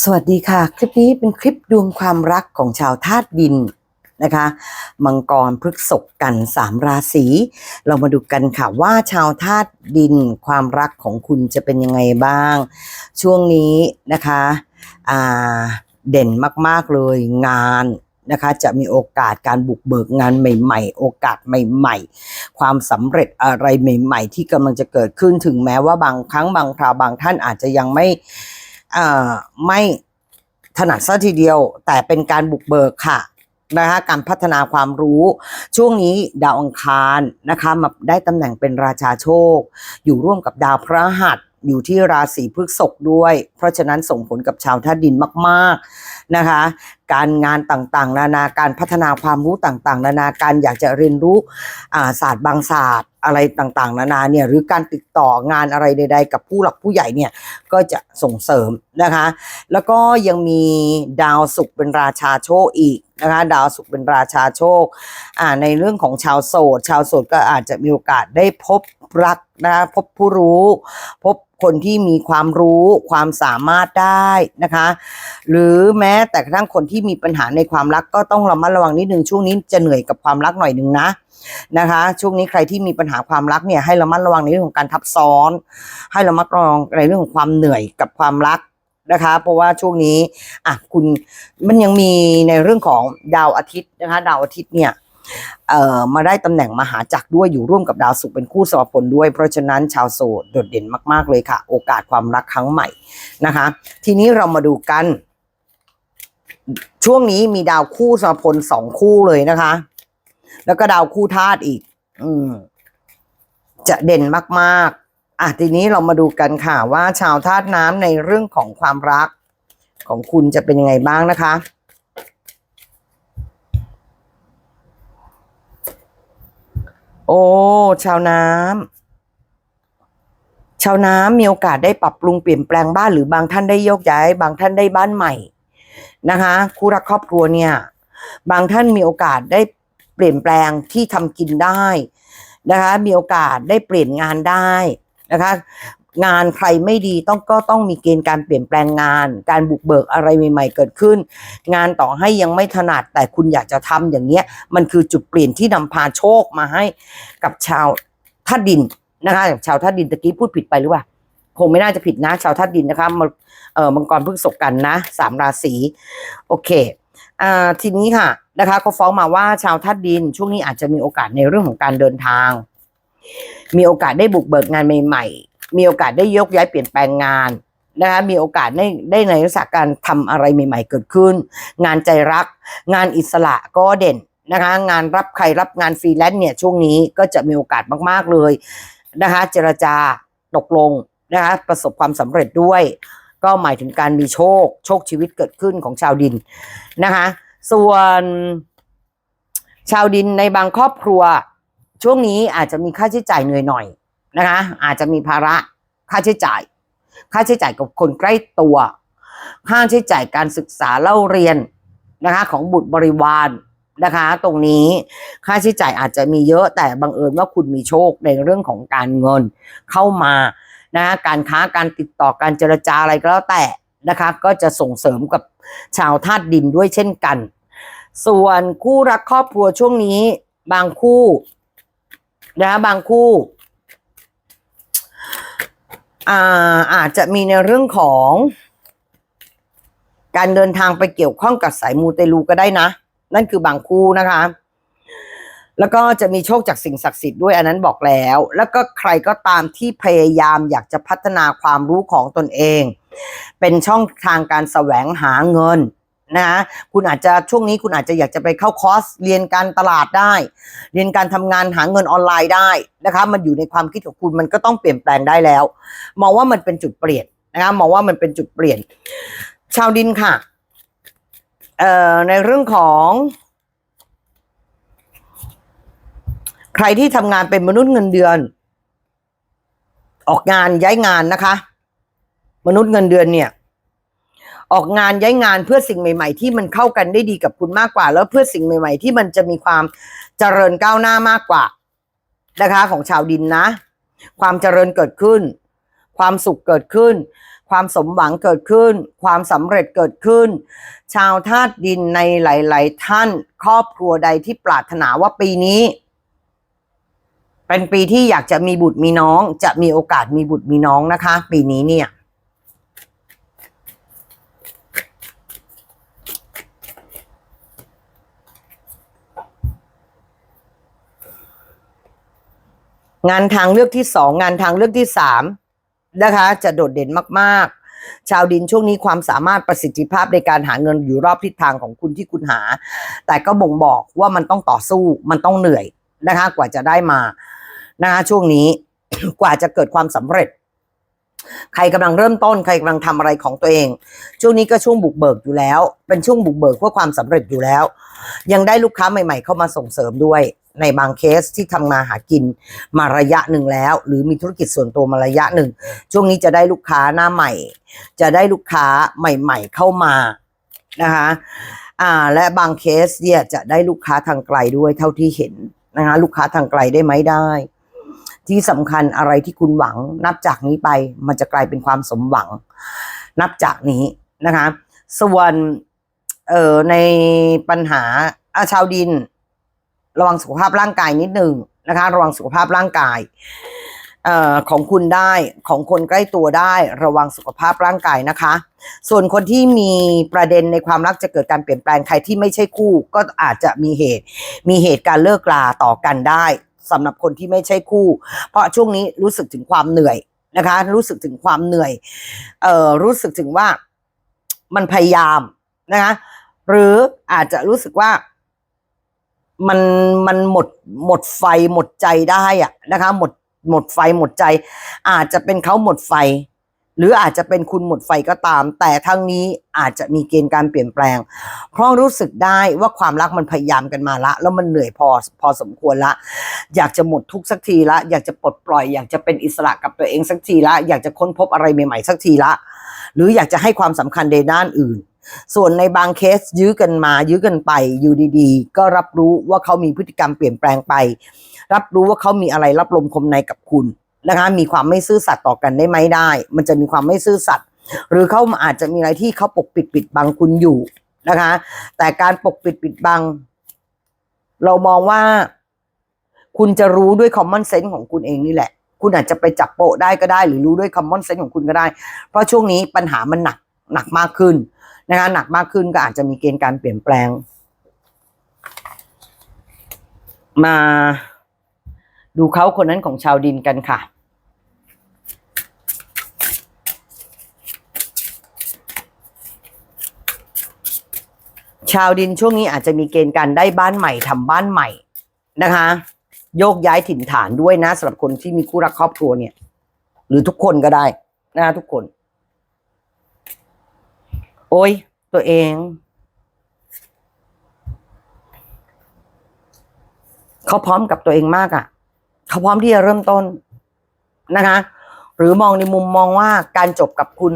สวัสดีค่ะ คลิปนี้เป็นคลิปดวงความรักของชาวธาตุดินนะคะมังกรพฤกษกกันสามราศีเรามาดูกันค่ะว่าชาวธาตุดินความรักของคุณจะเป็นยังไงบ้าง ช่วงนี้นะคะเด่นมากๆเลยงานนะคะจะมีโอกาสการบุกเบิกงานใหม่ ๆ โอกาสใหม่ ๆ ความสำเร็จอะไรใหม่ ๆ ที่กำลังจะเกิดขึ้นถึงแม้ว่าบางครั้งบางคราวบางท่านอาจจะยังไม่ ไม่ถนัดซะทีเดียว แต่เป็นการบุกเบิกค่ะนะคะการพัฒนาความรู้ช่วงนี้ดาวอังคารนะคะมาได้ตำแหน่งเป็นราชาโชค อยู่ร่วมกับดาวพระหัสอยู่ที่ราศีพฤษภด้วย เพราะฉะนั้นส่งผลกับชาวธาตุดินมาก ๆนะคะการงานต่างๆ นานาการพัฒนาความรู้ต่างๆ นานาการอยากจะเรียนรู้ศาสตร์บางศาสตร์อะไรต่างๆ นานาเนี่ยหรือการติดต่องานอะไรใด ๆ กับผู้หลักผู้ใหญ่เนี่ยก็จะส่งเสริมนะคะ แล้วก็ยังมีดาวศุกร์เป็นราชาโชคอีกนะคะดาวศุกร์เป็นราชาโชคอ่าในเรื่องของชาวโสด ชาวโสดก็อาจจะมีโอกาสได้พบรักนะคะพบผู้รู้ พบคนที่มีความรู้ความสามารถได้นะคะ หรือแม้แต่กระทั่งคนที่มีปัญหาในความรักก็ต้องระมัดระวังนิดนึงช่วงนี้จะเหนื่อยกับความรักหน่อยหนึ่งนะนะคะ ช่วงนี้ใครที่มีปัญหาความรักเนี่ยให้ระมัดระวังในเรื่องของการทับซ้อน ให้ระมัดระวังในเรื่องของความเหนื่อยกับความรักนะคะ เพราะว่าช่วงนี้อะคุณมันยังมีในเรื่องของดาวอาทิตย์นะคะ ดาวอาทิตย์เนี่ยเอ่อมาได้ตำแหน่งมหาจักรด้วยอยู่ร่วมกับดาวศุกร์เป็นคู่สมพลด้วย เพราะฉะนั้นชาวโสดโดดเด่นมาก ๆเลยค่ะ โอกาสความรักครั้งใหม่นะคะ ทีนี้เรามาดูกัน ช่วงนี้มีดาวคู่สมพลสองคู่เลยนะคะ แล้วก็ดาวคู่ธาตุอีก อืม จะเด่นมาก ๆ อะทีนี้เรามาดูกันค่ะ ว่าชาวธาตุน้ำในเรื่องของความรัก ของคุณจะเป็นยังไงบ้างนะคะโอ้ ชาวน้ำชาวน้ำมีโอกาสได้ปรับปรุงเปลี่ยนแปลงบ้านหรือบางท่านได้โยกย้าย บางท่านได้บ้านใหม่ นะคะ คู่รักครอบครัวเนี่ย บางท่านมีโอกาสได้เปลี่ยนแปลงที่ทำกินได้นะคะ มีโอกาสได้เปลี่ยนงานได้นะคะ งานใครไม่ดีต้องก็ต้องมีเกณฑ์การเปลี่ยนแปลงงาน การบุกเบิกอะไรใหม่ๆเกิดขึ้น งานต่อให้ยังไม่ถนัดแต่คุณอยากจะทำอย่างเนี้ย มันคือจุดเปลี่ยนที่นำพาโชคมาให้กับชาวธาดินนะคะชาวธาดินตะกี้พูดผิดไปหรือเปล่า คงไม่น่าจะผิดนะ ชาวธาตุดินนะคะมาเอ่อมังกรพฤกษกกันนะสามราศีโอเคอ่าทีนี้ค่ะนะคะเขาฟ้องมาว่าชาวธาตุดิน ช่วงนี้อาจจะมีโอกาสในเรื่องของการเดินทาง มีโอกาสได้บุกเบิกงานใหม่ ๆ มีโอกาสได้ยกย้ายเปลี่ยนแปลงงานนะคะมีโอกาสได้ได้ในลักษณะการทำอะไรใหม่ ๆ เกิดขึ้น งานใจรัก งานอิสระก็เด่นนะคะ งานรับใครรับงานฟรีแลนซ์เนี่ยช่วงนี้ก็จะมีโอกาสมากๆเลยนะคะ เจรจาตกลง นะคะประสบความสำเร็จด้วย ก็หมายถึงการมีโชค โชคชีวิตเกิดขึ้นของชาวดินนะคะส่วนชาวดินในบางครอบครัว ช่วงนี้อาจจะมีค่าใช้จ่ายเหนื่อยหน่อยนะคะอาจจะมีภาระค่าใช้จ่าย ค่าใช้จ่ายกับคนใกล้ตัว ค่าใช้จ่ายการศึกษาเล่าเรียนนะคะของบุตรบริวารนะคะ ตรงนี้ค่าใช้จ่ายอาจจะมีเยอะแต่บังเอิญว่าคุณมีโชคในเรื่องของการเงินเข้ามา นะการค้าการติดต่อการเจรจาอะไรก็แล้วแต่นะคะ ก็จะส่งเสริมกับชาวธาตุดินด้วยเช่นกัน ส่วนคู่รักครอบครัวช่วงนี้ บางคู่นะบางคู่อาอาจจะมีในเรื่องของ การเดินทางไปเกี่ยวข้องกับสายมูเตลูก็ได้นะ นั่นคือบางคู่นะคะ แล้วก็จะมีโชคจากสิ่งศักดิ์สิทธิ์ด้วยอันนั้นบอกแล้ว แล้วก็ใครก็ตามที่พยายามอยากจะพัฒนาความรู้ของตนเอง เป็นช่องทางการแสวงหาเงินนะคุณอาจจะช่วงนี้คุณอาจจะอยากจะไปเข้าคอร์สเรียนการตลาดได้ เรียนการทำงานหาเงินออนไลน์ได้นะคะมันอยู่ในความคิดของคุณมันก็ต้องเปลี่ยนแปลงได้แล้ว มองว่ามันเป็นจุดเปลี่ยนนะคะมองว่ามันเป็นจุดเปลี่ยน ชาวดินค่ะเอ่อในเรื่องของ ใครที่ทำงานเป็นมนุษย์เงินเดือน ออกงานย้ายงานนะคะ มนุษย์เงินเดือนเนี่ย ออกงานย้ายงานเพื่อสิ่งใหม่ ๆ ที่มันเข้ากันได้ดีกับคุณมากกว่า แล้วเพื่อสิ่งใหม่ ๆ ที่มันจะมีความเจริญก้าวหน้ามากกว่านะคะ ของชาวดินนะ ความเจริญเกิดขึ้น ความสุขเกิดขึ้น ความสมหวังเกิดขึ้น ความสำเร็จเกิดขึ้น ชาวธาตุดินในหลาย ๆ ท่านครอบครัวใดที่ปรารถนาว่าปีนี้ เป็นปีที่อยากจะมีบุตรมีน้อง จะมีโอกาสมีบุตรมีน้องนะคะ ปีนี้เนี่ย งานทางเลือกที่สองงานทางเลือกที่สามนะคะ จะโดดเด่นมาก ๆชาวดินช่วงนี้ความสามารถประสิทธิภาพในการหาเงินอยู่รอบทิศทางของคุณที่คุณหา แต่ก็บ่งบอกว่ามันต้องต่อสู้มันต้องเหนื่อยนะคะ กว่าจะได้มา นะคะช่วงนี้ กว่าจะเกิดความสำเร็จ ใครกำลังเริ่มต้นใครกำลังทำอะไรของตัวเอง ช่วงนี้ก็ช่วงบุกเบิกอยู่แล้ว เป็นช่วงบุกเบิกเพื่อความสำเร็จอยู่แล้ว ยังได้ลูกค้าใหม่ ๆ เข้ามาส่งเสริมด้วยในบางเคสที่ทำมาหากินมาระยะหนึ่งแล้ว หรือมีธุรกิจส่วนตัวมาระยะหนึ่ง ช่วงนี้จะได้ลูกค้าหน้าใหม่ จะได้ลูกค้าใหม่ ๆ เข้ามานะคะอ่าและบางเคสเนี่ยจะได้ลูกค้าทางไกลด้วยเท่าที่เห็นนะคะลูกค้าทางไกลได้ไหมได้ ที่สำคัญอะไรที่คุณหวัง นับจากนี้ไปมันจะกลายเป็นความสมหวัง นับจากนี้นะคะ ส่วนเอ่อในปัญหาอาชาวดิน ระวังสุขภาพร่างกายนิดหนึ่งนะคะ ระวังสุขภาพร่างกายเอ่อของคุณได้ของคนใกล้ตัวได้ระวังสุขภาพร่างกายนะคะ ส่วนคนที่มีประเด็นในความรักจะเกิดการเปลี่ยนแปลงใครที่ไม่ใช่คู่ ก็อาจจะมีเหตุ มีเหตุการเลิกลาต่อกันได้ สำหรับคนที่ไม่ใช่คู่ เพราะช่วงนี้รู้สึกถึงความเหนื่อยนะคะ รู้สึกถึงความเหนื่อยเอ่อรู้สึกถึงว่ามันพยายามนะคะหรืออาจจะรู้สึกว่ามันมันหมดหมดไฟหมดใจได้อะนะคะ หมดหมดไฟหมดใจ อาจจะเป็นเขาหมดไฟ หรืออาจจะเป็นคุณหมดไฟก็ตาม แต่ทั้งนี้อาจจะมีเกณฑ์การเปลี่ยนแปลง เพราะรู้สึกได้ว่าความรักมันพยายามกันมาละ แล้วมันเหนื่อยพอพอสมควรละ อยากจะหมดทุกสักทีละ อยากจะปลดปล่อย อยากจะเป็นอิสระกับตัวเองสักทีละ อยากจะค้นพบอะไรใหม่ๆสักทีละ หรืออยากจะให้ความสำคัญในด้านอื่น ส่วนในบางเคสยื้อกันมา ยื้อกันไปอยู่ดีๆ ก็รับรู้ว่าเขามีพฤติกรรมเปลี่ยนแปลงไป รับรู้ว่าเขามีอะไรรับลมคมในกับคุณ นะคะมีความไม่ซื่อสัตย์ต่อกันได้ไหมได้ มันจะมีความไม่ซื่อสัตย์หรือเขาอาจจะมีอะไรที่เขาปกปิดปิดบังคุณอยู่นะคะ แต่การปกปิดปิดบัง เรามองว่า คุณจะรู้ด้วย common sense ของคุณเองนี่แหละ คุณอาจจะไปจับโปะได้ก็ได้ หรือรู้ด้วย common sense ของคุณก็ได้ เพราะช่วงนี้ปัญหามันหนักหนักมากขึ้นนะคะหนักมากขึ้นก็อาจจะมีเกณฑ์การเปลี่ยนแปลง มา ดูเขาคนนั้นของชาวดินกันค่ะ ชาวดินช่วงนี้อาจจะมีเกณฑ์การได้บ้านใหม่ทำบ้านใหม่นะคะ โยกย้ายถิ่นฐานด้วยนะสำหรับคนที่มีคู่รักครอบครัวเนี่ย หรือทุกคนก็ได้นะทุกคน โอ้ยตัวเองเขาพร้อมกับตัวเองมากอะ่ะ เขาพร้อมที่จะเริ่มต้นนะคะ หรือมองในมุมมองว่าการจบกับคุณ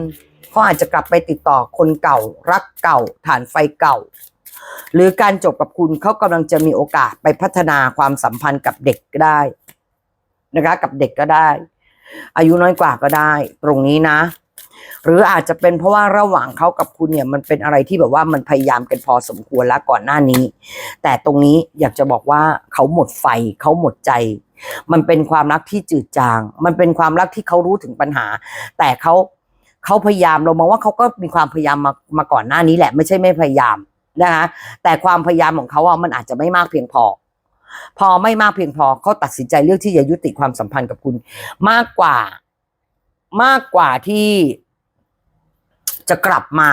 เขาอาจจะกลับไปติดต่อคนเก่า รักเก่าฐานไฟเก่า หรือการจบกับคุณเขากำลังจะมีโอกาสไปพัฒนาความสัมพันธ์กับเด็กก็ได้นะคะ กับเด็กก็ได้ อายุน้อยกว่าก็ได้ ตรงนี้นะ หรืออาจจะเป็นเพราะว่าระหว่างเขากับคุณเนี่ย มันเป็นอะไรที่แบบว่ามันพยายามกันพอสมควรแล้วก่อนหน้านี้ แต่ตรงนี้อยากจะบอกว่าเขาหมดไฟเขาหมดใจ มันเป็นความรักที่จืดจาง มันเป็นความรักที่เขารู้ถึงปัญหา แต่เขาเขาพยายามเรามองว่าเขาก็มีความพยายามมามาก่อนหน้านี้แหละ ไม่ใช่ไม่พยายามนะคะแต่ความพยายามของเขาอะมันอาจจะไม่มากเพียงพอ พอไม่มากเพียงพอเขาตัดสินใจเลือกที่จะยุติความสัมพันธ์กับคุณ มากกว่า มากกว่าที่จะกลับมา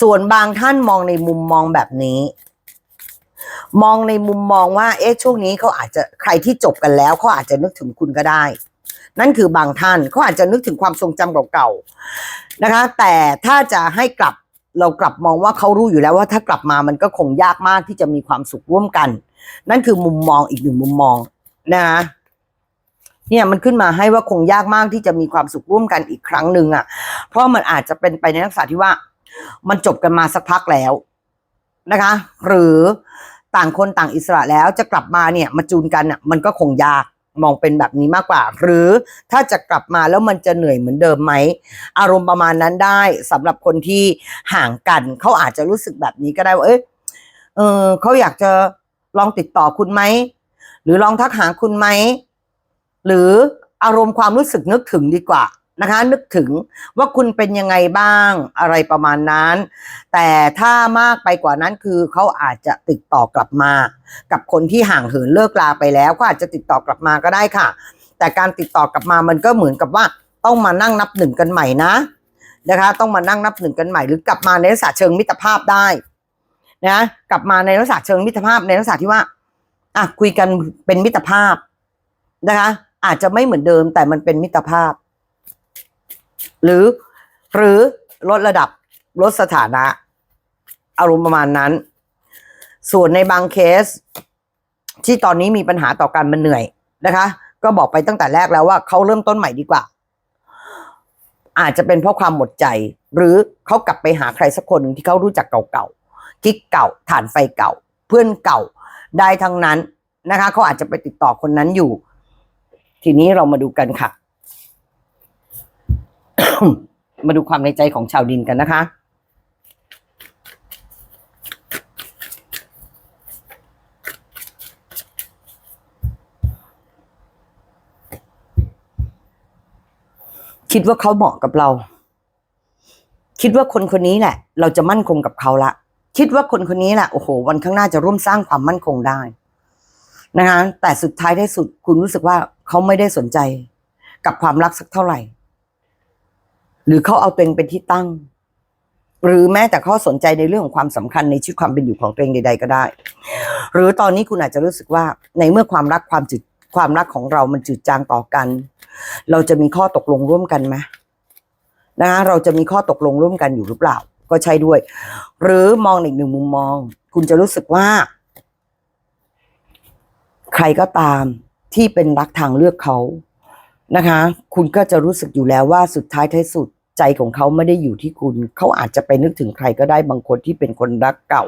ส่วนบางท่านมองในมุมมองแบบนี้ มองในมุมมองว่า เอ๊ะช่วงนี้เขาอาจจะใครที่จบกันแล้วเขาอาจจะนึกถึงคุณก็ได้ นั่นคือบางท่านเขาอาจจะนึกถึงความทรงจำเก่าๆนะคะ แต่ถ้าจะให้กลับเรากลับมองว่าเขารู้อยู่แล้วว่าถ้ากลับมามันก็คงยากมากที่จะมีความสุขร่วมกัน นั่นคือมุมมองอีกหนึ่งมุมมองนะคะเนี่ยมันขึ้นมาให้ว่าคงยากมากที่จะมีความสุขร่วมกันอีกครั้งหนึ่งอะ เพราะมันอาจจะเป็นไปในลักษณะที่ว่า มันจบกันมาสักพักแล้วนะคะ หรือ ต่างคนต่างอิสระแล้วจะกลับมาเนี่ยมาจูนกันอะมันก็คงยากมองเป็นแบบนี้มากกว่า หรือถ้าจะกลับมาแล้วมันจะเหนื่อยเหมือนเดิมไหม อารมณ์ประมาณนั้นได้สำหรับคนที่ห่างกันเขาอาจจะรู้สึกแบบนี้ก็ได้ว่าเอ้ยเออเขาอยากจะลองติดต่อคุณไหมหรือลองทักหาคุณไหมหรืออารมณ์ความรู้สึกนึกถึงดีกว่า นะคะ นึกถึงว่าคุณเป็นยังไงบ้างอะไรประมาณนั้น แต่ถ้ามากไปกว่านั้นคือเขาอาจจะติดต่อกลับมา กับคนที่ห่างเหินเลิกลาไปแล้วก็อาจจะติดต่อกลับมาก็ได้ค่ะ แต่การติดต่อกลับมามันก็เหมือนกับว่าต้องมานั่งนับหนึ่งกันใหม่นะนะคะ ต้องมานั่งนับหนึ่งกันใหม่หรือกลับมาในลักษณะเชิงมิตรภาพได้นะกลับมาในลักษณะเชิงมิตรภาพในลักษณะที่ว่าอะคุยกันเป็นมิตรภาพนะคะ อาจจะไม่เหมือนเดิมแต่มันเป็นมิตรภาพ หรือ หรือลดระดับลดสถานะ อารมณ์ประมาณนั้น ส่วนในบางเคส ที่ตอนนี้มีปัญหาต่อกันมันเหนื่อยนะคะ ก็บอกไปตั้งแต่แรกแล้วว่าเขาเริ่มต้นใหม่ดีกว่า อาจจะเป็นเพราะความหมดใจ หรือเขากลับไปหาใครสักคนหนึ่งที่เขารู้จักเก่าๆกิ๊กเก่าฐานไฟเก่า เพื่อนเก่าได้ทั้งนั้นนะคะเขาอาจจะไปติดต่อคนนั้นอยู่ ทีนี้เรามาดูกันค่ะ มาดูความในใจของชาวดินกันนะคะ คิดว่าเขาเหมาะกับเรา คิดว่าคนคนนี้แหละ เราจะมั่นคงกับเขาละ คิดว่าคนคนนี้แหละโอ้โห วันข้างหน้าจะร่วมสร้างความมั่นคงได้นะคะแต่สุดท้ายได้สุดคุณรู้สึกว่าเขาไม่ได้สนใจกับความรักสักเท่าไหร่ หรือเขาเอาตัวเองเป็นที่ตั้ง หรือแม้แต่เขาสนใจในเรื่องของความสำคัญในชีวิตความเป็นอยู่ของตัวเองใด ๆ ก็ได้ หรือตอนนี้คุณอาจจะรู้สึกว่าในเมื่อความรักความจืดความรักของเรามันจืดจางต่อกัน เราจะมีข้อตกลงร่วมกันไหมนะคะเราจะมีข้อตกลงร่วมกันอยู่หรือเปล่า ก็ใช่ด้วย หรือมองในอีกหนึ่งมุมมอง คุณจะรู้สึกว่า ใครก็ตามที่เป็นรักทางเลือกเขานะคะ คุณก็จะรู้สึกอยู่แล้วว่าสุดท้ายท้ายสุด ใจของเขาไม่ได้อยู่ที่คุณ เขาอาจจะไปนึกถึงใครก็ได้บางคนที่เป็นคนรักเก่า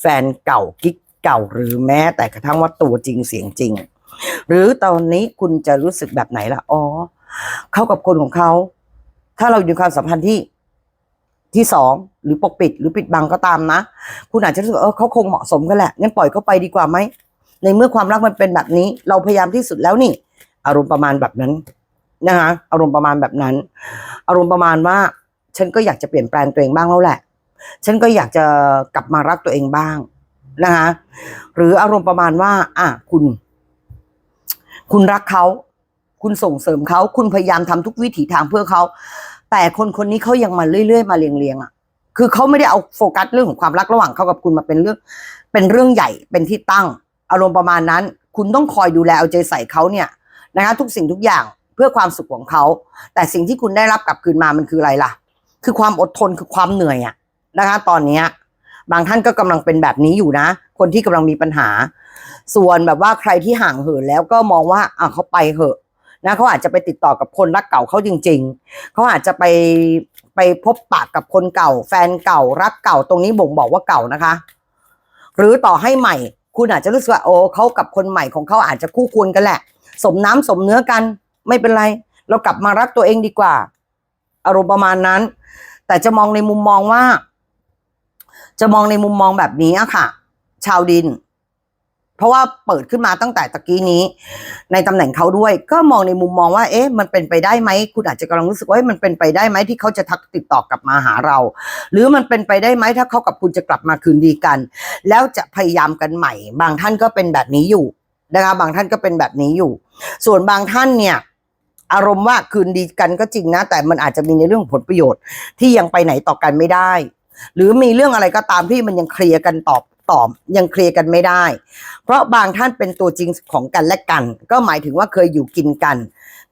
แฟนเก่ากิ๊กเก่าหรือแม้แต่กระทั่งว่าตัวจริงเสียงจริง หรือตอนนี้คุณจะรู้สึกแบบไหนล่ะอ๋อเขากับคนของเขา ถ้าเราอยู่ความสัมพันธ์ที่ที่สองหรือปกปิดหรือปิดบังก็ตามนะ คุณอาจจะรู้สึกว่าเออเขาคงเหมาะสมกันแหละงั้นปล่อยเขาไปดีกว่าไหมในเมื่อความรักมันเป็นแบบนี้ เราพยายามที่สุดแล้วนี่ อารมณ์ประมาณแบบนั้น นะคะอารมณ์ประมาณแบบนั้น อารมณ์ประมาณว่า ฉันก็อยากจะเปลี่ยนแปลงตัวเองบ้างแล้วแหละ ฉันก็อยากจะกลับมารักตัวเองบ้างนะคะหรืออารมณ์ประมาณว่า อะคุณ คุณรักเขา คุณส่งเสริมเขา คุณพยายามทำทุกวิถีทางเพื่อเขา แต่คนคนนี้เขายังมาเรื่อยๆมาเรียงๆอะ คือเขาไม่ได้เอาโฟกัสเรื่องของความรักระหว่างเขากับคุณมาเป็นเรื่อง เป็นเรื่องใหญ่เป็นที่ตั้ง อารมณ์ประมาณนั้น คุณต้องคอยดูแลเอาใจใส่เขาเนี่ยนะคะทุกสิ่งทุกอย่าง เพื่อความสุขของเขา แต่สิ่งที่คุณได้รับกลับคืนมามันคืออะไรล่ะ คือความอดทนคือความเหนื่อยอะนะคะ ตอนเนี้บางท่านก็กำลังเป็นแบบนี้อยู่นะ คนที่กำลังมีปัญหา ส่วนแบบว่าใครที่ห่างเหินแล้วก็มองว่าอะเขาไปเหอะนะเขาอาจจะไปติดต่อกับคนรักเก่าเขาจริง ๆ เขาอาจจะไปไปพบปากกับคนเก่า แฟนเก่ารักเก่าตรงนี้บ่งบอกว่าเก่านะคะ หรือต่อให้ใหม่ คุณอาจจะรู้สึกว่าโอ้เขากับคนใหม่ของเขาอาจจะคู่ควรกันแหละ สมน้ำสมเนื้อกัน ไม่เป็นไร เรากลับมารักตัวเองดีกว่า อารมณ์ประมาณนั้น แต่จะมองในมุมมองว่า จะมองในมุมมองแบบนี้อะค่ะ ชาวดิน เพราะว่าเปิดขึ้นมาตั้งแต่ตะกี้นี้ ในตำแหน่งเขาด้วย ก็มองในมุมมองว่า เอ๊ะ มันเป็นไปได้ไหม คุณอาจจะกำลังรู้สึกว่ามันเป็นไปได้ไหมที่เขาจะทักติดต่อกลับมาหาเรา หรือมันเป็นไปได้ไหมถ้าเขากับคุณจะกลับมาคืนดีกัน แล้วจะพยายามกันใหม่ บางท่านก็เป็นแบบนี้อยู่นะคะบางท่านก็เป็นแบบนี้อยู่ ส่วนบางท่านเนี่ย อารมณ์ว่าคืนดีกันก็จริงนะ แต่มันอาจจะมีในเรื่องผลประโยชน์ ที่ยังไปไหนต่อกันไม่ได้ หรือมีเรื่องอะไรก็ตามที่มันยังเคลียร์กันตอบตอบยังเคลียร์กันไม่ได้ เพราะบางท่านเป็นตัวจริงของกันและกัน ก็หมายถึงว่าเคยอยู่กินกัน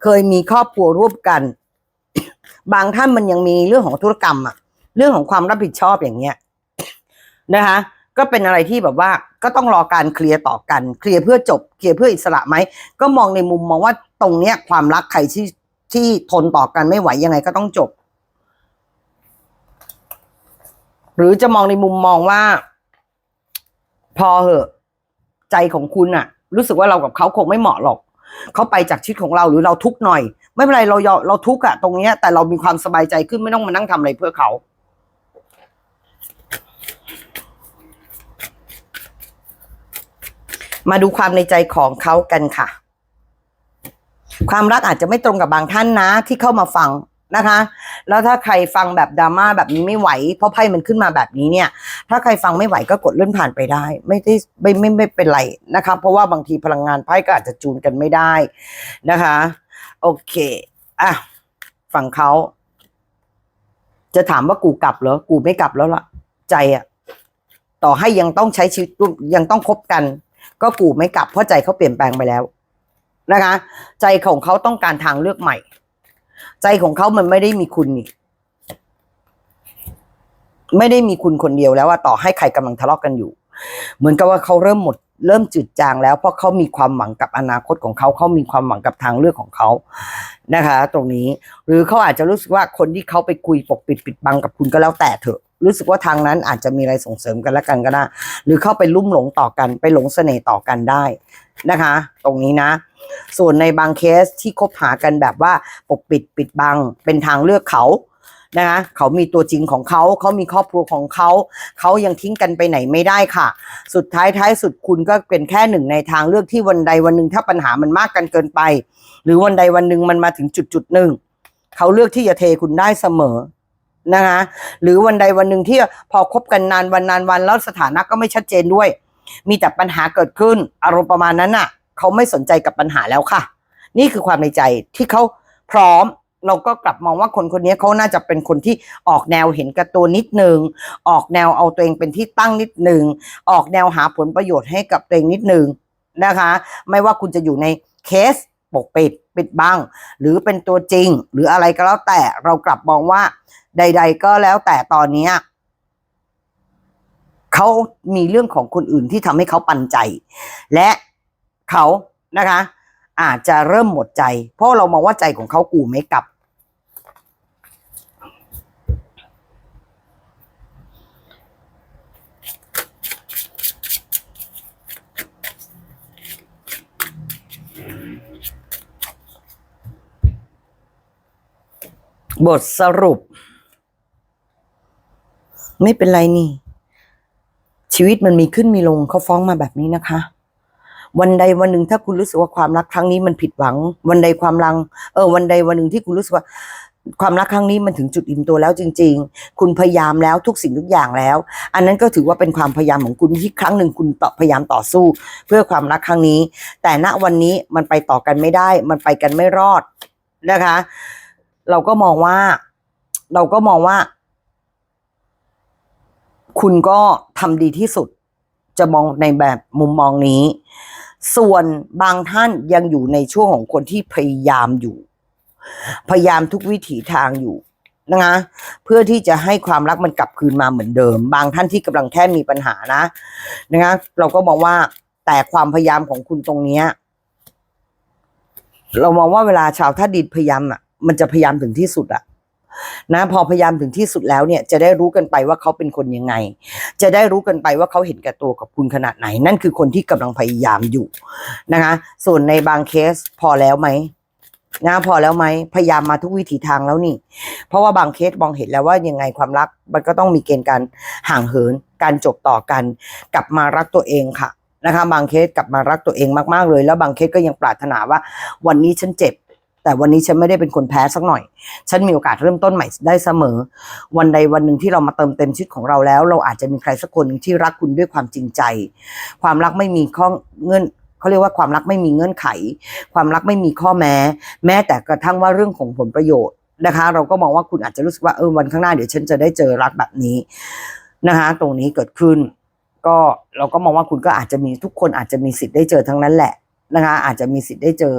เคยมีครอบครัวร่วมกัน บางท่านมันยังมีเรื่องของธุรกรรมอะเรื่องของความรับผิดชอบอย่างเงี้ยนะคะ ก็เป็นอะไรที่แบบว่า ก็ต้องรอการเคลียร์ต่อกัน เคลียร์เพื่อจบ เคลียร์เพื่ออิสระไหม ก็มองในมุมมองว่าตรงเนี้ยความรักใครที่ที่ทนต่อกันไม่ไหวยังไงก็ต้องจบ หรือจะมองในมุมมองว่า พอเหอะ ใจของคุณอะรู้สึกว่าเรากับเขาคงไม่เหมาะหรอกเขาไปจากชีวิตของเราหรือเราทุกข์หน่อย ไม่เป็นไรเราเราทุกข์อะตรงเนี้ยแต่เรามีความสบายใจขึ้นไม่ต้องมานั่งทำอะไรเพื่อเขา มาดูความในใจของเขากันค่ะ ความรักอาจจะไม่ตรงกับบางท่านนะ ที่เข้ามาฟังนะคะ แล้วถ้าใครฟังแบบดราม่าแบบนี้ไม่ไหว เพราะไพ่มันขึ้นมาแบบนี้เนี่ย ถ้าใครฟังไม่ไหวก็กดเลื่อนผ่านไปได้ ไม่ได้ไม่ไม่ไม่เป็นไรนะคะ เพราะว่าบางทีพลังงานไพ่ก็อาจจะจูนกันไม่ได้นะคะ โอเคอะฝั่งเขาจะถามว่ากูกลับเหรอ กูไม่กลับแล้วล่ะ ใจอะต่อให้ยังต้องใช้ชีวิตยังต้องคบกัน ก็กูไม่กลับเพราะใจเขาเปลี่ยนแปลงไปแล้วนะคะ ใจของเขาต้องการทางเลือกใหม่ ใจของเขามันไม่ได้มีคุณนี่ไม่ได้มีคุณคนเดียวแล้วว่าต่อให้ใครกำลังทะเลาะกันอยู่ เหมือนกับว่าเขาเริ่มหมดเริ่มจืดจางแล้วเพราะเขามีความหวังกับอนาคตของเขาเขามีความหวังกับทางเลือกของเขานะคะ ตรงนี้ หรือเขาอาจจะรู้สึกว่าคนที่เขาไปคุยปกปิดปิดบังกับคุณก็แล้วแต่เถอะ รู้สึกว่าทางนั้นอาจจะมีอะไรส่งเสริมกันและกันก็ได้หรือเข้าไปลุ่มหลงต่อกันไปหลงเสน่ห์ต่อกันได้นะคะ ตรงนี้นะ ส่วนในบางเคสที่คบหากันแบบว่าปกปิดปิดบังเป็นทางเลือกเขานะคะเขามีตัวจริงของเขาเขามีครอบครัวของเขา เขายังทิ้งกันไปไหนไม่ได้ค่ะ สุดท้ายท้ายสุดคุณก็เป็นแค่หนึ่งในทางเลือกที่วันใดวันหนึ่งถ้าปัญหามันมากกันเกินไป หรือวันใดวันหนึ่งมันมาถึงจุดจุดหนึ่งเขาเลือกที่จะเทคุณได้เสมอ นะคะหรือวันใดวันหนึ่งที่พอคบกันนานวันนานวันแล้วสถานะก็ไม่ชัดเจนด้วย มีแต่ปัญหาเกิดขึ้น อารมณ์ประมาณนั้นน่ะ เขาไม่สนใจกับปัญหาแล้วค่ะ นี่คือความในใจที่เขาพร้อมเราก็กลับมองว่าคนคนนี้เขาน่าจะเป็นคนที่ออกแนวเห็นแกับตัวนิดหนึ่งออกแนวเอาตัวเองเป็นที่ตั้งนิดหนึ่งออกแนวหาผลประโยชน์ให้กับตัวเองนิดหนึ่งนะคะ ไม่ว่าคุณจะอยู่ในเคสปกปิดปิดบังหรือเป็นตัวจริง หรืออะไรก็แล้วแต่เรากลับมองว่า ใด ๆ ก็แล้วแต่ตอนเนี้ยเขามีเรื่องของคนอื่นที่ทำให้เขาปันใจ และเขานะคะ อาจจะเริ่มหมดใจ เพราะเรามองว่าใจของเขากูไม่กลับ บทสรุป ไม่เป็นไรนี่ ชีวิตมันมีขึ้นมีลงเขาฟ้องมาแบบนี้นะคะ วันใดวันหนึ่งถ้าคุณรู้สึกว่าความรักครั้งนี้มันผิดหวัง วันใดความรัง เออ วันใดวันหนึ่งที่คุณรู้สึกว่า ความรักครั้งนี้มันถึงจุดอิ่มตัวแล้วจริง ๆ คุณพยายามแล้วทุกสิ่งทุกอย่างแล้ว อันนั้นก็ถือว่าเป็นความพยายามของคุณที่ครั้งหนึ่งคุณต่อพยายามต่อสู้ เพื่อความรักครั้งนี้ แต่ณวันนี้มันไปต่อกันไม่ได้ มันไปกันไม่รอดนะคะ เราก็มองว่า เราก็มองว่า คุณก็ทำดีที่สุด จะมองในแบบมุมมองนี้ ส่วนบางท่านยังอยู่ในช่วงของคนที่พยายามอยู่ พยายามทุกวิถีทางอยู่นะคะเพื่อที่จะให้ความรักมันกลับคืนมาเหมือนเดิม บางท่านที่กำลังแค่มีปัญหานะนะคะเราก็มองว่าแต่ความพยายามของคุณตรงเนี้ยเรามองว่าเวลาชาวท่าดินพยายามอะ มันจะพยายามถึงที่สุดอะ นะพอพยายามถึงที่สุดแล้วเนี่ยจะได้รู้กันไปว่าเขาเป็นคนยังไง จะได้รู้กันไปว่าเขาเห็นแก่ตัวกับคุณขนาดไหน นั่นคือคนที่กำลังพยายามอยู่นะคะ ส่วนในบางเคสพอแล้วไหมนะพอแล้วไหมพยายามมาทุกวิถีทางแล้วนี่ เพราะว่าบางเคสมองเห็นแล้วว่ายังไงความรัก มันก็ต้องมีเกณฑ์การห่างเหิน การจบต่อกัน กลับมารักตัวเองค่ะนะคะบางเคสกลับมารักตัวเองมากๆเลย แล้วบางเคสก็ยังปรารถนาว่า วันนี้ฉันเจ็บ แต่วันนี้ฉันไม่ได้เป็นคนแพ้สักหน่อย ฉันมีโอกาสเริ่มต้นใหม่ได้เสมอ วันใดวันหนึ่งที่เรามาเติมเต็มชีวิตของเราแล้ว เราอาจจะมีใครสักคนที่รักคุณด้วยความจริงใจ ความรักไม่มีข้อเงื่อนเขาเรียกว่าความรักไม่มีเงื่อนไข ความรักไม่มีข้อแม้ แม้แต่กระทั่งว่าเรื่องของผลประโยชน์นะคะ เราก็มองว่าคุณอาจจะรู้สึกว่าเออวันข้างหน้าเดี๋ยวฉันจะได้เจอรักแบบนี้นะคะ ตรงนี้เกิดขึ้น ก็เราก็มองว่าคุณก็อาจจะมีทุกคนอาจจะมีสิทธิ์ได้เจอทั้งนั้นแหละนะคะอาจจะมีสิทธิ์ได้เจอ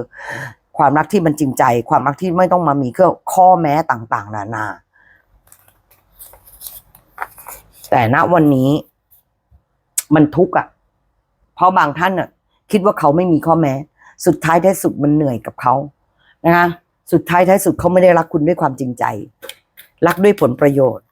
ความรักที่มันจริงใจ ความรักที่ไม่ต้องมามีเครื่องข้อแม้ต่าง ๆ นานา แต่ณวันนี้ มันทุกข์อะ เพราะบางท่านอะ คิดว่าเขาไม่มีข้อแม้ สุดท้ายท้ายสุดมันเหนื่อยกับเขานะคะสุดท้ายท้ายสุดเขาไม่ได้รักคุณด้วยความจริงใจ รักด้วยผลประโยชน์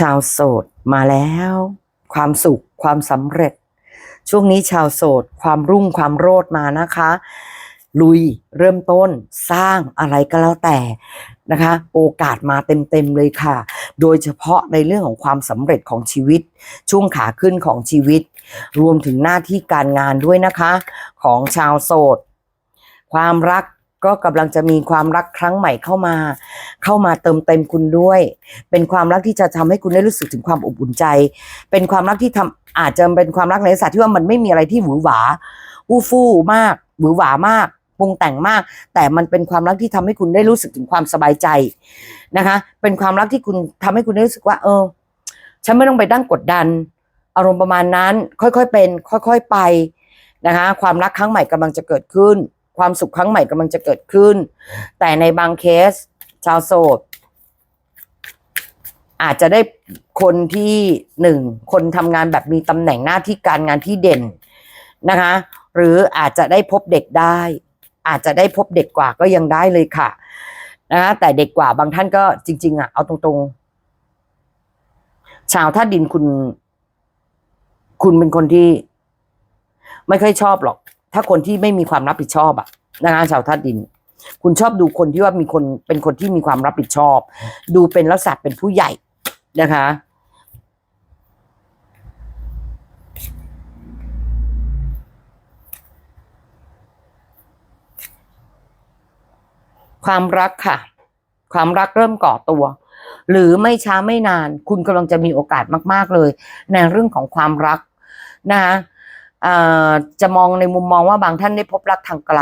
ชาวโสดมาแล้ว ความสุขความสำเร็จ ช่วงนี้ชาวโสด ความรุ่งความโรดมานะคะ ลุยเริ่มต้นสร้างอะไรก็แล้วแต่นะคะ โอกาสมาเต็มๆเลยค่ะ โดยเฉพาะในเรื่องของความสำเร็จของชีวิต ช่วงขาขึ้นของชีวิต รวมถึงหน้าที่การงานด้วยนะคะ ของชาวโสด ความรัก ก็กำลังจะมีความรักครั้งใหม่เข้ามา เข้ามาเติมเต็มคุณด้วย เป็นความรักที่จะทำให้คุณได้รู้สึกถึงความอบอุ่นใจ เป็นความรักที่ทำอาจจะเป็นความรักในลักษณะที่ว่ามันไม่มีอะไรที่หวือหวาอู้ฟู่มากหวือหวามากปรุงแต่งมาก แต่มันเป็นความรักที่ทำให้คุณได้รู้สึกถึงความสบายใจนะคะ เป็นความรักที่คุณทำให้คุณได้รู้สึกว่า เออ ฉันไม่ต้องไปตั้งกดดัน อารมณ์ประมาณนั้น ค่อยๆเป็น ค่อย ๆไปนะคะ ความรักครั้งใหม่กำลังจะเกิดขึ้น ความสุขครั้งใหม่กำลังจะเกิดขึ้น แต่ในบางเคส ชาวโสด อาจจะได้คนที่หนึ่งคนทำงานแบบมีตำแหน่งหน้าที่การงานที่เด่นนะคะ หรืออาจจะได้พบเด็กได้ อาจจะได้พบเด็กกว่าก็ยังได้เลยค่ะนะคะแต่เด็กกว่าบางท่านก็จริง ๆอะเอาตรงๆ ชาวท่าตุดินคุณ คุณเป็นคนที่ ไม่ค่อยชอบหรอก ถ้าคนที่ไม่มีความรับผิดชอบอะนะคะชาวท่าตุดิน คุณชอบดูคนที่ว่ามีคนเป็นคนที่มีความรับผิดชอบ ดูเป็นลักษณะเป็นผู้ใหญ่นะคะความรักค่ะ ความรักเริ่มก่อตัว หรือไม่ช้าไม่นาน คุณกำลังจะมีโอกาสมาก ๆเลย ในเรื่องของความรักนะคะ จะมองในมุมมองว่าบางท่านได้พบรักทางไกล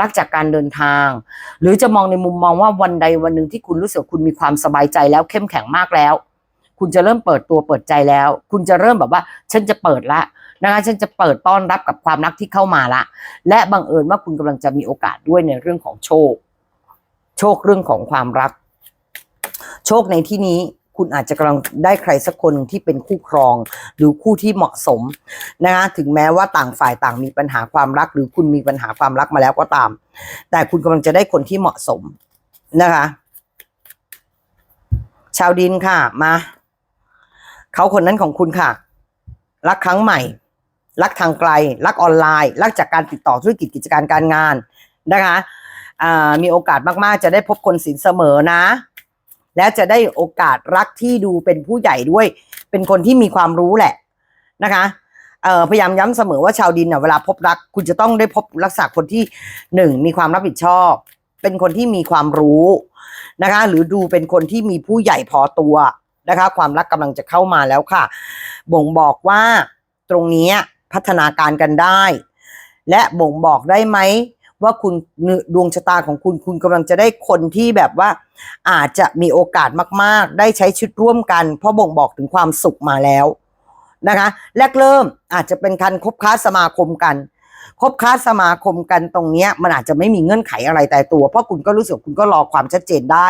รักจากการเดินทาง หรือจะมองในมุมมองว่าวันใดวันหนึ่งที่คุณรู้สึกคุณมีความสบายใจแล้วเข้มแข็งมากแล้ว คุณจะเริ่มเปิดตัวเปิดใจแล้ว คุณจะเริ่มแบบว่า ฉันจะเปิดละนะคะฉันจะเปิดต้อนรับกับความรักที่เข้ามาละ และบังเอิญว่าคุณกำลังจะมีโอกาสด้วยในเรื่องของโชค โชคเรื่องของความรัก โชคในที่นี้ คุณอาจจะกำลังได้ใครสักคนที่เป็นคู่ครอง หรือคู่ที่เหมาะสมนะคะถึงแม้ว่าต่างฝ่ายต่างมีปัญหาความรัก หรือคุณมีปัญหาความรักมาแล้วก็ตาม แต่คุณกำลังจะได้คนที่เหมาะสมนะคะ ชาวดินค่ะมาเขาคนนั้นของคุณค่ะ รักครั้งใหม่ รักทางไกล รักออนไลน์ รักจากการติดต่อธุรกิจกิจการการงานนะคะมีโอกาสมากๆ จะได้พบคนสินเสมอนะ และจะได้โอกาสรักที่ดูเป็นผู้ใหญ่ด้วย เป็นคนที่มีความรู้แหละนะคะพยายามย้ำเสมอว่าชาวดินเนี่ยเวลาพบรัก คุณจะต้องได้พบลักษณะคนที่หนึ่งมีความรับผิดชอบ เป็นคนที่มีความรู้นะคะ หรือดูเป็นคนที่มีผู้ใหญ่พอตัวนะคะ ความรักกำลังจะเข้ามาแล้วค่ะ บ่งบอกว่าตรงนี้พัฒนาการกันได้ และบ่งบอกได้ไหม ว่าคุณดวงชะตาของคุณคุณกำลังจะได้คนที่แบบว่า อาจจะมีโอกาสมาก ๆ ได้ใช้ชีวิตร่วมกัน เพราะบ่งบอกถึงความสุขมาแล้วนะคะแรกเริ่มอาจจะเป็นการคบค้าสมาคมกันคบค้าสมาคมกันตรงนี้มันอาจจะไม่มีเงื่อนไขอะไรแต่ตัว เพราะคุณก็รู้สึกคุณก็รอความชัดเจนได้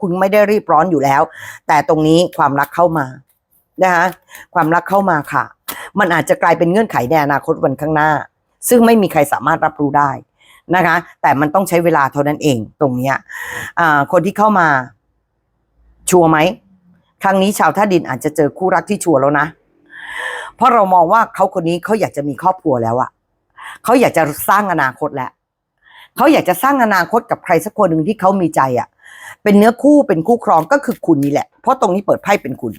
คุณไม่ได้รีบร้อนอยู่แล้ว แต่ตรงนี้ความรักเข้ามานะคะความรักเข้ามาค่ะ มันอาจจะกลายเป็นเงื่อนไขในอนาคตวันข้างหน้า ซึ่งไม่มีใครสามารถรับรู้ได้ นะคะ แต่มันต้องใช้เวลาเท่านั้นเองตรงเนี้ยคนที่เข้ามาชัวร์ไหมครั้งนี้ชาวท่าดินอาจจะเจอคู่รักที่ชัวร์แล้วนะ เพราะเรามองว่าเขาคนนี้เขาอยากจะมีครอบครัวแล้วอะเขาอยากจะสร้างอนาคตแล้วเขาอยากจะสร้างอนาคตกับใครสักคนหนึ่งที่เขามีใจอะเป็นเนื้อคู่เป็นคู่ครองก็คือคุณนี่แหละ เพราะตรงนี้เปิดไพ่เป็นคุณ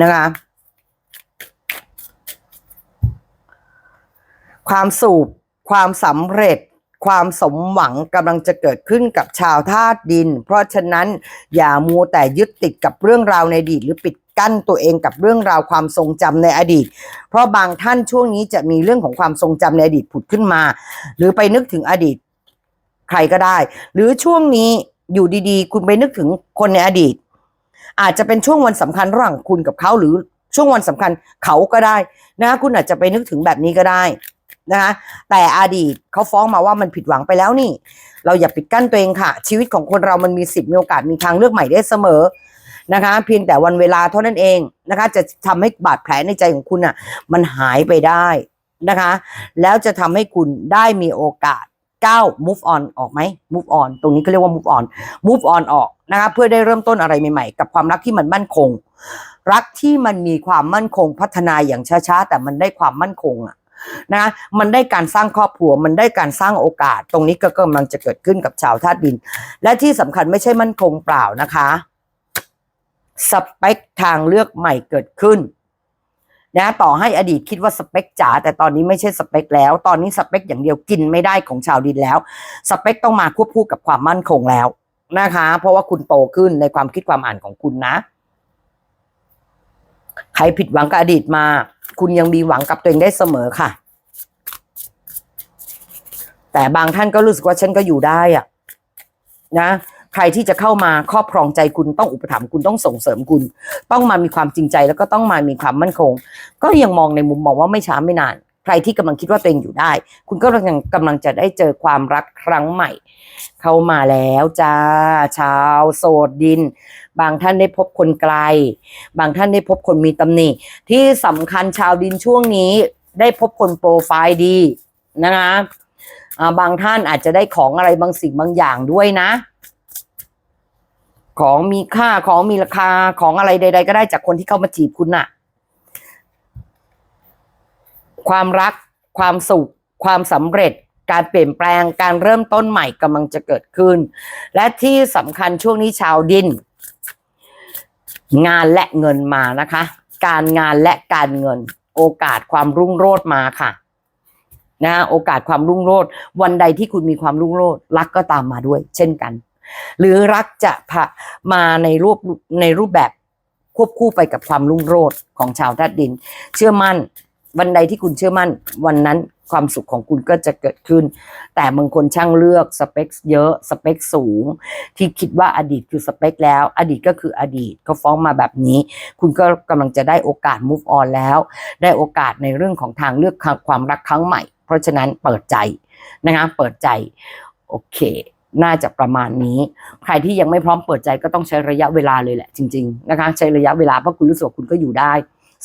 นะคะความสุขความสำเร็จ ความสมหวังกำลังจะเกิดขึ้นกับชาวธาตุดิน เพราะฉะนั้นอย่ามัวแต่ยึดติดกับเรื่องราวในอดีตหรือปิดกั้นตัวเองกับเรื่องราวความทรงจำในอดีต เพราะบางท่านช่วงนี้จะมีเรื่องของความทรงจำในอดีตผุดขึ้นมา หรือไปนึกถึงอดีต ใครก็ได้ หรือช่วงนี้อยู่ดีๆ คุณไปนึกถึงคนในอดีต อาจจะเป็นช่วงวันสำคัญระหว่างคุณกับเขาหรือช่วงวันสำคัญเขาก็ได้นะคุณอาจจะไปนึกถึงแบบนี้ก็ได้ นะคะแต่อดีตเขาฟ้องมาว่ามันผิดหวังไปแล้วนี่ เราอย่าปิดกั้นตัวเองค่ะ ชีวิตของคนเรามันมีสิทธิ์มีโอกาสมีทางเลือกใหม่ได้เสมอนะคะ เพียงแต่วันเวลาเท่านั้นเองนะคะ จะทำให้บาดแผลในใจของคุณอะ มันหายไปได้นะคะ แล้วจะทำให้คุณได้มีโอกาสก้าว move on ออกไหม move on ตรงนี้ก็เรียกว่า move on move on ออกนะคะเพื่อได้เริ่มต้นอะไรใหม่ๆ กับความรักที่มันมั่นคง รักที่มันมีความมั่นคงพัฒนาอย่างช้าๆแต่มันได้ความมั่นคงอะ นะมันได้การสร้างครอบครัวมันได้การสร้างโอกาส ตรงนี้ก็กำลังจะเกิดขึ้นกับชาวธาตุดิน และที่สำคัญไม่ใช่มั่นคงเปล่านะคะสเปคทางเลือกใหม่เกิดขึ้นนะต่อให้อดีตคิดว่าสเปคจ๋าแต่ตอนนี้ไม่ใช่สเปคแล้ว ตอนนี้สเปคอย่างเดียวกินไม่ได้ของชาวดินแล้ว สเปคต้องมาควบคู่กับความมั่นคงแล้วนะคะ เพราะว่าคุณโตขึ้นในความคิดความอ่านของคุณนะ ใครผิดหวังกับอดีตมา คุณยังมีหวังกับตัวเองได้เสมอค่ะ แต่บางท่านก็รู้สึกว่าฉันก็อยู่ได้อะนะใครที่จะเข้ามาครอบครองใจคุณต้องอุปถัมภ์คุณต้องส่งเสริมคุณ ต้องมามีความจริงใจแล้วก็ต้องมามีความมั่นคง ก็ยังมองในมุมมองว่าไม่ช้าไม่นาน ใครที่กำลังคิดว่าตัวเองอยู่ได้ คุณก็กำลังกำลังจะได้เจอความรักครั้งใหม่ เข้ามาแล้วจ้า ชาวโสดดิน บางท่านได้พบคนไกล บางท่านได้พบคนมีตำหนิ ที่สำคัญชาวดินช่วงนี้ ได้พบคนโปรไฟล์ดีนะคะบางท่านอาจจะได้ของอะไรบางสิ่งบางอย่างด้วยนะ ของมีค่าของมีราคาของอะไรใด ๆ ก็ได้จากคนที่เข้ามาจีบคุณน่ะ ความรัก ความสุข ความสำเร็จ การเปลี่ยนแปลง การเริ่มต้นใหม่กำลังจะเกิดขึ้น และที่สำคัญช่วงนี้ชาวดิน งานและเงินมานะคะ การงานและการเงิน โอกาสความรุ่งโรจน์มาค่ะนะโอกาสความรุ่งโรจน์วันใดที่คุณมีความรุ่งโรจน์รักก็ตามมาด้วย เช่นกัน หรือรักจะพามาในรูปในรูปแบบควบคู่ไปกับความรุ่งโรจน์ของชาวธาตุดิน เชื่อมั่น วันใดที่คุณเชื่อมั่น วันนั้นความสุขของคุณก็จะเกิดขึ้น แต่บางคนช่างเลือกสเปคเยอะสเปคสูง ที่คิดว่าอดีตคือสเปคแล้ว อดีตก็คืออดีตเขาฟ้องมาแบบนี้ คุณก็กำลังจะได้โอกาส move on แล้ว ได้โอกาสในเรื่องของทางเลือกความรักครั้งใหม่ เพราะฉะนั้นเปิดใจนะคะเปิดใจ โอเค น่าจะประมาณนี้ ใครที่ยังไม่พร้อมเปิดใจก็ต้องใช้ระยะเวลาเลยแหละจริง ๆ นะคะ ใช้ระยะเวลาเพราะคุณรู้สึกคุณก็อยู่ได้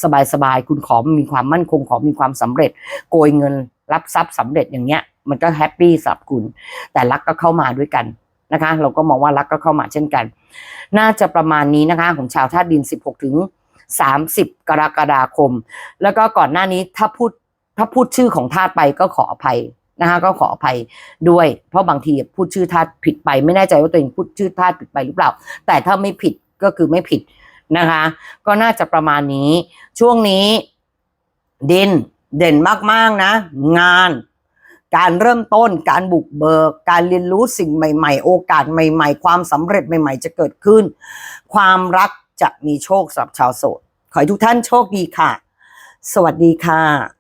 สบายๆคุณขอมีความมั่นคงขอมีความสำเร็จ โกยเงินรับทรัพย์สำเร็จอย่างเงี้ย มันก็แฮปปี้สำหรับคุณ แต่รักก็เข้ามาด้วยกันนะคะ เราก็มองว่ารักก็เข้ามาเช่นกัน น่าจะประมาณนี้นะคะ ของชาวธาตุดิน 16 ถึง 30 กรกฎาคม แล้วก็ก่อนหน้านี้ถ้าพูดถ้าพูดชื่อของธาตุไปก็ขออภัยนะคะก็ขออภัยด้วย เพราะบางทีพูดชื่อธาตุผิดไป ไม่แน่ใจว่าตัวเองพูดชื่อธาตุผิดไปหรือเปล่า แต่ถ้าไม่ผิดก็คือไม่ผิด นะคะ ก็น่าจะประมาณนี้ ช่วงนี้ ดินเด่นมากๆนะ งาน การเริ่มต้นการบุกเบิก การเรียนรู้สิ่งใหม่ๆ โอกาสใหม่ๆ ความสำเร็จใหม่ ๆ จะเกิดขึ้น ความรักจะมีโชคสำหรับชาวโสดขอให้ทุกท่านโชคดีค่ะ สวัสดีค่ะ